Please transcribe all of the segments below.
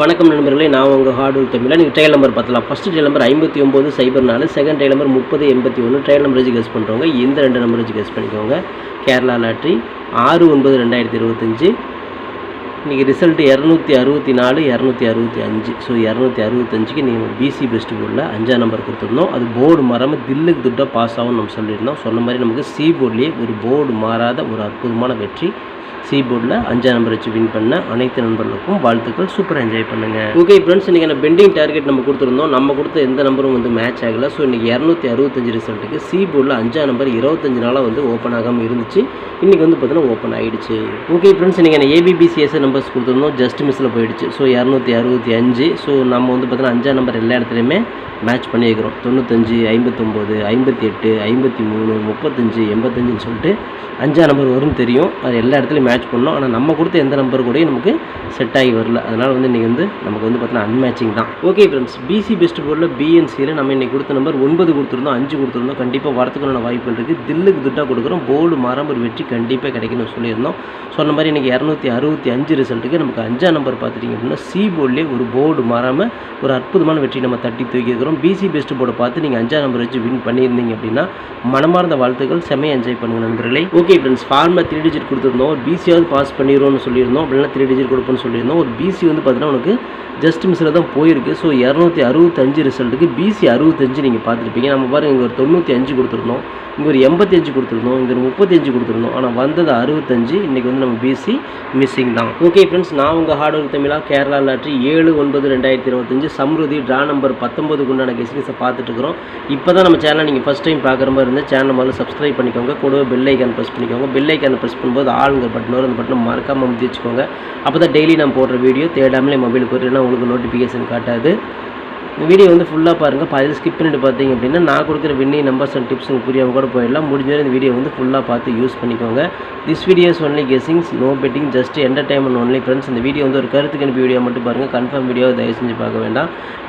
வணக்கம் நண்பர்களே நான் உங்கள் ஹார்டு ஒர்க் தமிழ் நீங்கள் ட்ரையல் நம்பர் பார்த்தலாம் ஃபஸ்ட்டு ட்ரையல் நம்பர் ஐம்பத்தி ஒம்பது சைபர் நாலு செகண்ட் ட்ரையல் நம்பர் முப்பது எண்பத்தி ஒன்று ட்ரையல் நம்பர் வச்சு கெஸ் பண்ணுறவங்க இந்த ரெண்டு நம்பர் வச்சு கெஸ் பண்ணிக்கோங்க. கேரளா லாட்ரி ஆறு ஒன்பது ரெண்டாயிரத்தி இருபத்தஞ்சி. இன்றைக்கி ரிசல்ட் இரநூத்தி அறுபத்தி நாலு இரநூத்தி அறுபத்தி அஞ்சு. ஸோ இரநூத்தி அறுபத்தஞ்சுக்கு நீங்கள் பிசி பெஸ்ட் போர்டில் அஞ்சாம் நம்பர் கொடுத்துருந்தோம் அது போர்டு மாறாமல் தில்லுக்கு துட்டாக பாஸ் ஆகும்னு நம்ம சொல்லியிருந்தோம். சொன்ன மாதிரி நமக்கு சி போர்ட்லேயே ஒரு போர்டு மாறாத ஒரு அற்புதமான வெற்றி சி போர்டில் அஞ்சாம் நம்பர் வச்சு வின் பண்ண அனைத்து நண்பர்களுக்கும் வாழ்த்துக்கள். சூப்பராக என்ஜாய் பண்ணுங்க. ஓகே ஃப்ரெண்ட்ஸ் இன்றைக்கி பெண்டிங் டார்கெட் நம்ம கொடுத்துருந்தோம். நம்ம கொடுத்த எந்த நம்பரும் வந்து மேட்ச் ஆகலை. ஸோ இன்றைக்கி இரநூத்தி அறுபத்தஞ்சு ரிசல்ட்டுக்கு சி போர்டில் அஞ்சாம் நம்பர் இருபத்தஞ்சு நாளாக வந்து ஓப்பன் ஆகாமல் இருந்துச்சு. இன்றைக்கி வந்து பார்த்தீங்கன்னா ஓப்பன் ஆகிடுச்சு ஓகே ஃப்ரெண்ட்ஸ் இன்றைக்கி ஏபிபிசிஎஸ் நம்பர்ஸ் கொடுத்துருந்தோம். ஜஸ்ட் மிஸ்ஸில் போயிடுச்சு. ஸோ இரநூத்தி அறுபத்தி அஞ்சு ஸோ நம்ம வந்து பார்த்தீங்கன்னா அஞ்சாம் நம்பர் எல்லா இடத்துலையுமே மேட்ச் பண்ணியிருக்கிறோம். தொண்ணூத்தஞ்சு ஐம்பத்தொம்போது ஐம்பத்தி எட்டு ஐம்பத்தி மூணு முப்பத்தஞ்சு எண்பத்தஞ்சுன்னு சொல்லிட்டு அஞ்சாம் நம்பர் வரும்னு தெரியும். அது எல்லா இடத்துலையும் மேட்ச் பண்ணோம். ஆனால் நம்ம கொடுத்த எந்த நம்பர் கூடயும் நமக்கு செட் ஆகி வரல. அதனால் வந்து இன்றைக்கி வந்து நமக்கு வந்து பார்த்தீங்கன்னா அன்மேட்சிங் தான். ஓகே ஃப்ரெண்ட்ஸ் பிசி பெஸ்ட் போர்டில் பிஎன்சியில் நம்ம இன்றைக்கி கொடுத்த நம்பர் ஒன்பது கொடுத்துருந்தோம் அஞ்சு கொடுத்துருந்தோம். கண்டிப்பாக வரத்துக்கான வாய்ப்புகள் இருக்குது தில்லுக்கு துட்டாக கொடுக்குறோம். போர்டு மாறாமல் ஒரு வெற்றி கண்டிப்பாக கிடைக்கணும்னு சொல்லியிருந்தோம். சொன்ன மாதிரி இன்றைக்கி இரநூத்தி அறுபத்தி அஞ்சு ரிசல்ட்டுக்கு நமக்கு அஞ்சாம் நம்பர் பார்த்துட்டிங்க அப்படின்னா சி போர்டிலே ஒரு போர்டு மாறாமல் ஒரு அற்புதமான வெற்றி நம்ம தட்டி தூக்கியிருக்கிறோம் பிசி பெஸ்ட் போர்டை பார்த்து நீங்கள் அஞ்சாம் நம்பர் வச்சு வின் பண்ணியிருந்தீங்க அப்படின்னா மனமார்ந்த வாழ்த்துக்கள். செம்மையாக என்ஜாய் பண்ணுங்கள் நண்பர்களே. ஓகே ஃப்ரெண்ட்ஸ் ஃபார்மில் த்ரீ டிஜிட் கொடுத்துருந்தோம். பிசியாவது பாஸ் பண்ணிடுவோம்னு சொல்லியிருந்தோம். அப்படின்னா த்ரீ டிஜிட் கொடுப்போம்னு சொல்லியிருந்தோம். ஒரு பிசி வந்து பார்த்தீங்கன்னா உனக்கு ஜஸ்ட் மிஸ்ஸில் தான் போயிருக்கு. ஸோ இரநூத்தி அறுபத்தஞ்சு ரிசல்ட்டுக்கு பிசி அறுபத்தஞ்சு நீங்கள் பார்த்துருப்பீங்க. நம்ம பாருங்க இங்கே ஒரு தொண்ணூற்றி அஞ்சு கொடுத்துருந்தோம். இங்கே ஒரு எண்பத்தஞ்சு கொடுத்துருந்தோம். இங்கே ஒரு முப்பத்தஞ்சு கொடுத்துருந்தோம். ஆனால் வந்தது அறுபத்தஞ்சு. இன்றைக்கி வந்து நம்ம பிசி மிஸ்ஸிங் தான். ஓகே ஃப்ரெண்ட்ஸ் நான் உங்கள் ஹார்ட் ஒர்க் தமிழாக கேரளா லாட்ரி ஏழு ஒன்பது ரெண்டாயிரத்தி இருபத்தஞ்சு. சம்ருதி ட்ரா நம்பர் பத்தொம்பதுக்கு உண்டான கெஸ்டிங்ஸை பார்த்துட்டுருக்கிறோம். இப்போ தான் நம்ம சேனலை நீங்கள் ஃபஸ்ட் டைம் பார்க்குற மாதிரி இருந்தால் சேனல் முதல்ல சப்ஸ்கிரைப் பண்ணிக்கோங்க. கூடவே பெல் ஐக்கான் ப்ரெஸ் பண்ணிக்கோங்க. பெல் ஐக்கான் ப்ரெஸ் பண்ணும்போது ஆளுங்க பட்டன் வரும். அந்த பட்டனை மறக்காமல் அமுத்தி வச்சுக்கோங்க அப்போ தான் டெய்லி நான் போடுற வீடியோ தேடாமலே மொபைலுக்கு வருதுன்னா உங்களுக்கு நோட்டிஃபிகேஷன் காட்டாது. வீடியோ வந்து ஃபுல்லாக பாருங்கள் பாதியில் ஸ்கிப் பண்ணிட்டு பார்த்தீங்க அப்படின்னா நான் கொடுக்குற வின்னி நம்பர்ஸ் அண்ட் டிப்ஸ் உங்களுக்கு புரியாமல் கூட போயிடலாம். முடிஞ்சவரை இந்த வீடியோ வந்து ஃபுல்லாக பார்த்து யூஸ் பண்ணிக்கோங்க. This videos only guessings no betting just entertainment only friends இந்த வீடியோ வந்து ஒரு கருத்துக்கு அனுப்பி வீடியோ மட்டும் பாருங்கள் கன்ஃபார்ம் வீடியோ தயவு செஞ்சு பார்க்க வேண்டாம்.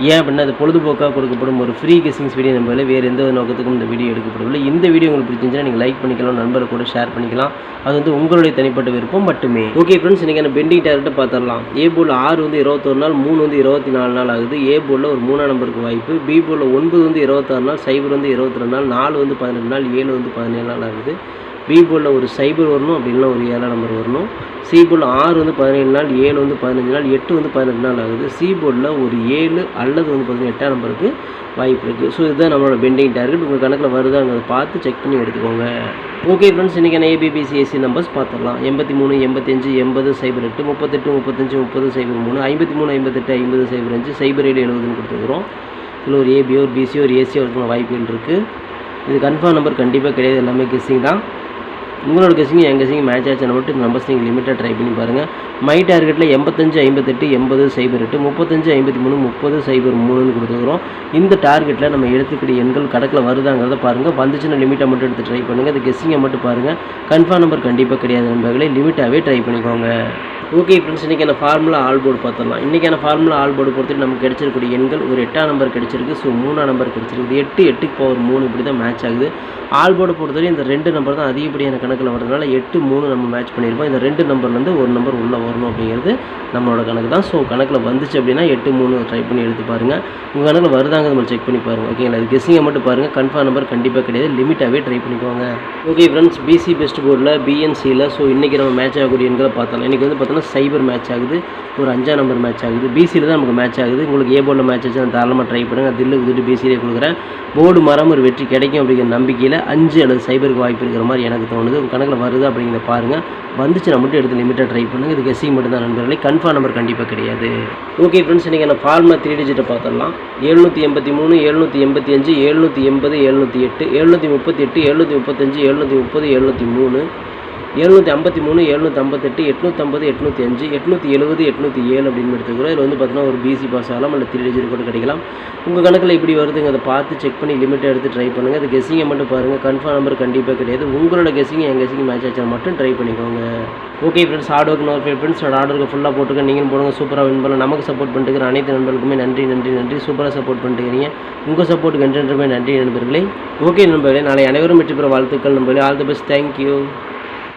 ஏன் அப்படின்னா அது பொழுதுபோக்காக கொடுக்கப்படும் ஒரு ஃப்ரீ கெஸிங்ஸ் வீடியோ நம்மள வேறு எந்த ஒரு நோக்கத்துக்கும் இந்த வீடியோ எடுக்கப்படவில்லை. இந்த வீடியோ உங்களுக்கு பிடிச்சிருந்துச்சுன்னா நீங்கள் லைக் பண்ணிக்கலாம் நண்பர் கூட ஷேர் பண்ணிக்கலாம். அது வந்து உங்களுடைய தனிப்பட்ட விருப்பம் மட்டுமே. ஓகே ஃப்ரெண்ட்ஸ் இன்றைக்கி பெண்டிங் டேரக்ட்டை பார்த்துடலாம். ஏ போல் ஆறு வந்து இருபத்தொரு நாள் மூணு வந்து இருபத்தி நாலு நாள் ஆகுது. ஏ போலில் ஒரு மூணு மூணாம் நம்பருக்கு வாய்ப்பு. பிபோரில் ஒன்பது வந்து இருபத்தாறு நாள் சைபர் வந்து இருபத்தி ரெண்டு நாள் நாலு வந்து பதினெட்டு நாள் ஏழு வந்து பதினேழு நாள் ஆகுது. பி ஒரு சைபர் வரணும் அப்படின்னா ஒரு ஏழாம் நம்பர் வரணும். சி போர்டில் ஆறு வந்து பதினேழு நாள் ஏழு வந்து பதினஞ்சு நாள் எட்டு வந்து பதினெட்டு நாள் ஆகுது. சி போர்டில் ஒரு ஏழு அல்லது வந்து பார்த்தீங்கன்னா எட்டாம் நம்பருக்கு வாய்ப்பு இருக்குது ஸோ இதுதான் நம்மளோட பெண்டிங் டார்கெட் உங்கள் கணக்கில் வருதாங்கிறத பார்த்து செக் பண்ணி எடுத்துக்கோங்க. ஓகே ஃப்ரெண்ட்ஸ் இன்றைக்கி ஏபிபிசிஎஸ்சி நம்பர்ஸ் பார்த்துடலாம். எண்பத்தி மூணு எண்பத்தஞ்சு எண்பது சைபர் எட்டு முப்பத்தெட்டு முப்பத்தஞ்சு முப்பது சைபர் மூணு ஐம்பத்தி மூணு ஐம்பத்தெட்டு ஐம்பது சைபர் அஞ்சு சைபர் ஏழு எழுபதுன்னு கொடுத்துருக்குறோம். இதில் ஒரு ஏபியோ ஒரு பிசியோ ஒரு ஏசியோ இருக்கிற வாய்ப்புகள் இருக்குது இது கன்ஃபார்ம் நம்பர் கண்டிப்பாக கிடையாது. எல்லாமே கெஸ்ஸிங் தான். உங்களோட கெஸிங் என் கசிங்க மேட்ச் ஆச்சுன்னு மட்டும் இந்த நம்பர்ஸ் நீங்கள் லிமிட்டாக ட்ரை பண்ணி பாருங்கள் மை டார்கெட்டில் எண்பத்தஞ்சு ஐம்பத்தெட்டு எண்பது சைபர் எட்டு முப்பத்தஞ்சு ஐம்பத்தி மூணு முப்பது சைபர் மூணுன்னு கொடுத்துக்கிறோம் இந்த டார்கெட்டில் நம்ம எடுத்துக்கூடிய எண்கள் கணக்கில் வருதாங்கிறத பாருங்கள் வந்துச்சுன்னா லிமிட்டாக மட்டும் எடுத்து ட்ரை பண்ணுங்கள் அந்த கெஸ்ஸிங்கை மட்டும் பாருங்கள் கன்ஃபார்ம் நம்பர் கண்டிப்பாக கிடையாது நண்பர்களே. லிமிட்டாகவே ட்ரை பண்ணிக்கோங்க. ஓகே ஃப்ரெண்ட்ஸ் இன்றைக்கான ஃபார்முலா ஆல் போர்டு பார்த்துடலாம். இன்றைக்கான ஃபார்முலா ஆல் போர்டு பொறுத்து நமக்கு கிடைச்சிருக்கக்கூடிய எண்கள் ஒரு எட்டாம் நம்பர் கிடச்சிருக்கு. ஸோ மூணாம் நம்பர் கிடச்சிருக்கு எட்டு எட்டுக்கு பவர் மூணு இப்படி தான் மேட்ச் ஆகுது. ஆல் போர்டு பொறுத்தவரை இந்த ரெண்டு நம்பர் தான் அதிகப்படியான கணக்கில் வரதுனால எட்டு மூணு நம்ம மேட்ச் பண்ணியிருப்போம் இந்த ரெண்டு நம்பர்லேருந்து ஒரு நம்பர் உள்ளே வரணும் அப்படிங்கிறது நம்மளோட கணக்கு தான். ஸோ கணக்கில் வந்துச்சு அப்படின்னா எட்டு மூணு ட்ரை பண்ணி எடுத்து பாருங்கள் உங்கள் கணக்கில் வருதாங்க நம்ம செக் பண்ணி பாருங்கள் ஓகேங்களா இது கெஸ்ஸிங்கை மட்டும் பாருங்கள் கன்ஃபார்ம் நம்பர் கண்டிப்பாக கிடையாது. லிமிட்டாகவே ட்ரை பண்ணிக்கோங்க. ஓகே ஃப்ரெண்ட்ஸ் பிசி பெஸ்ட் போர்டில் பிஎன்சியில் ஸோ இன்றைக்கி நம்ம மேட்ச் ஆகக்கூடிய எண்களை பார்த்தலாம் இன்றைக்கி வந்து பார்த்தோன்னா சைபர் மேட்ச் ஆகுது. ஒரு அஞ்சாம் நம்பர் மேட்ச் ஆகுது. பிசியில் தான் நமக்கு மேட்ச் ஆகுது. உங்களுக்கு ஏ போர்டில் மேட்ச் ஆச்சு தாராளமாக ட்ரை பண்ணுங்கள் தில்லு துட்டு பிசியிலே கொடுக்குறேன். போர்டு மரம் ஒரு வெற்றி கிடைக்கும் அப்படிங்கிற நம்பிக்கையில் அஞ்சு அல்லது சைபருக்கு வாய்ப்பு இருக்கிற மாதிரி எனக்கு தோணுது. உங்கள் கணக்கில் வருது அப்படிங்கிறத பாருங்கள் வந்துச்சுன்னா மட்டும் எடுத்து லிமிட்டாக ட்ரை பண்ணுங்கள் இது கெஸ்ஸிங் மட்டும் தான் நண்பர்களே. கன்ஃபார்ம் நம்பர் கண்டிப்பாக கிடையாது. ஓகே ஃப்ரெண்ட்ஸ் இன்றைக்கி நான் ஃபார்மா த்ரீ டிஜிட்டை பார்த்துடலாம். எழுநூற்றி எண்பத்தி மூணு எழுநூற்றி எண்பத்தி அஞ்சு எழுநூற்றி எண்பது எழுநூற்றி எட்டு எழுநூற்றி முப்பத்தி எட்டு எழுநூற்றி முப்பத்தஞ்சு எழுநூற்றி முப்பது எழுநூற்றி மூணு. எழுநூற்றி ஐம்பத்தி மூணு எழுநூற்றி ஐம்பத்தெட்டு எட்நூற்றம்பது எட்நூற்றி அஞ்சு எட்நூற்றி எழுபது எட்நூற்றி ஏழு அப்படின்னு எடுத்துக்கிறோம். இதில் வந்து பார்த்தீங்கன்னா ஒரு பிசி பாஸ் ஆகலாம். இல்லை த்ரீ டிஜிட் கூட கிடைக்கலாம். உங்கள் கணக்கில் இப்படி வருதுங்க அதை பார்த்து செக் பண்ணி லிமிட்டை எடுத்து ட்ரை பண்ணுங்கள் அது கெஸிங்கை மட்டும் பாருங்கள் கன்ஃபார்ம் நம்பர் கண்டிப்பாக கிடையாது. உங்களோட கெஸிங் என் கெஸிங் மேட்ச் ஆச்சா மட்டும் ட்ரை பண்ணிக்கோங்க. ஓகே ஃப்ரெண்ட்ஸ் ஹார்ட் ஒர்க் நோர் ஃப்ரெண்ட்ஸ் ஹார்ட் ஒர்க்கு ஃபுல்லாக போட்டுக்க. நீங்களும் போடுங்க. சூப்பராக வின் பண்ணலாம். நமக்கு சப்போர்ட் பண்ணிட்டு அனைத்து நண்பர்களுக்குமே நன்றி நன்றி நன்றி. சூப்பராக சப்போர்ட் பண்ணிட்டுக்கிறீங்க உங்கள் சப்போர்ட்டுக்கு என்றென்றுமே நன்றி நண்பர்களே. ஓகே நண்பர்களே நாளை அனைவரும் வெற்றி பெற வாழ்த்துக்கள் நண்பர்களே. All the best thank you